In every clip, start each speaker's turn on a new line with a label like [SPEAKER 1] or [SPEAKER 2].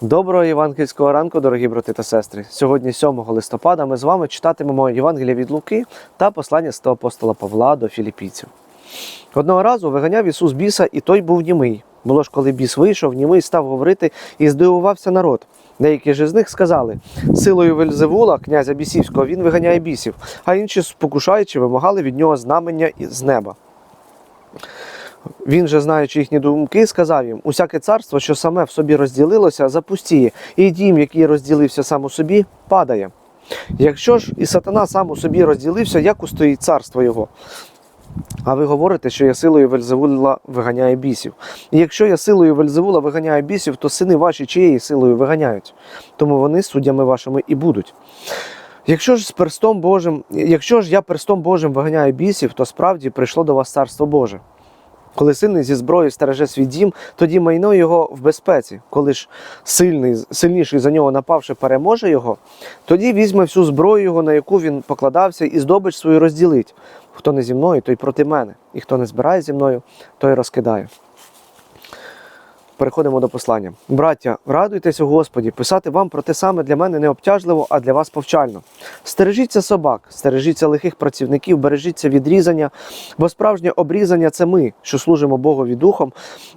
[SPEAKER 1] Доброго євангельського ранку, дорогі брати та сестри. Сьогодні, 7 листопада, ми з вами читатимемо Євангелія від Луки та послання святого апостола Павла до філіппійців. Одного разу виганяв Ісус біса, і той був німий. Було ж, коли біс вийшов, німий став говорити і здивувався народ. Деякі ж з них сказали: силою Вельзевула, князя бісівського, він виганяє бісів, а інші, спокушаючи, вимагали від нього знамення з неба. Він же, знаючи їхні думки, сказав їм: усяке царство, що саме в собі розділилося, запустіє, і дім, який розділився сам у собі, падає. Якщо ж і сатана сам у собі розділився, як устоїть царство його? А ви говорите, що я силою Вельзевула виганяє бісів. І якщо я силою Вельзевула виганяю бісів, то сини ваші чиєю силою виганяють, тому вони суддями вашими і будуть. Якщо ж з перстом Божим, якщо ж я перстом Божим виганяю бісів, то справді прийшло до вас царство Боже. Коли сильний зі зброєю стереже свій дім, тоді майно його в безпеці. Коли ж сильний, сильніший за нього напавши переможе його, тоді візьме всю зброю його, на яку він покладався, і здобич свою розділить. Хто не зі мною, той проти мене, і хто не збирає зі мною, той розкидає. Переходимо до послання. Браття, радуйтесь у Господі, писати вам про те саме для мене не обтяжливо, а для вас повчально. Стережіться собак, стережіться лихих працівників, бережіться відрізання, бо справжнє обрізання це ми, що служимо Богові Духом,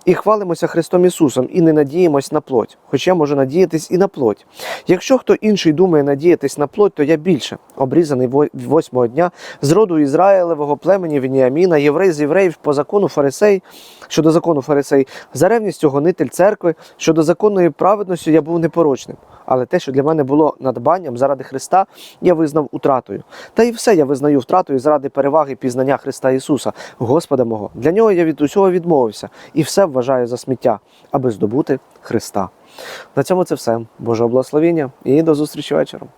[SPEAKER 1] і хвалимося Христом Ісусом, і не надіємось на плоть, хоча може надіятись і на плоть. Якщо хто інший думає надіятись на плоть, то я більше, обрізаний восьмого дня, з роду Ізраїлевого племені Веніаміна, єврей з євреїв по закону фарисей, щодо закону фарисей, за ревністю гонитель церкви, щодо законної праведності я був непорочним. Але те, що для мене було надбанням заради Христа, я визнав утратою. Та і все я визнаю втратою заради переваги пізнання Христа Ісуса, Господа мого. Для нього я від усього відмовився і все вважаю за сміття, аби здобути Христа. На цьому це все. Божого благословення і до зустрічі вечором.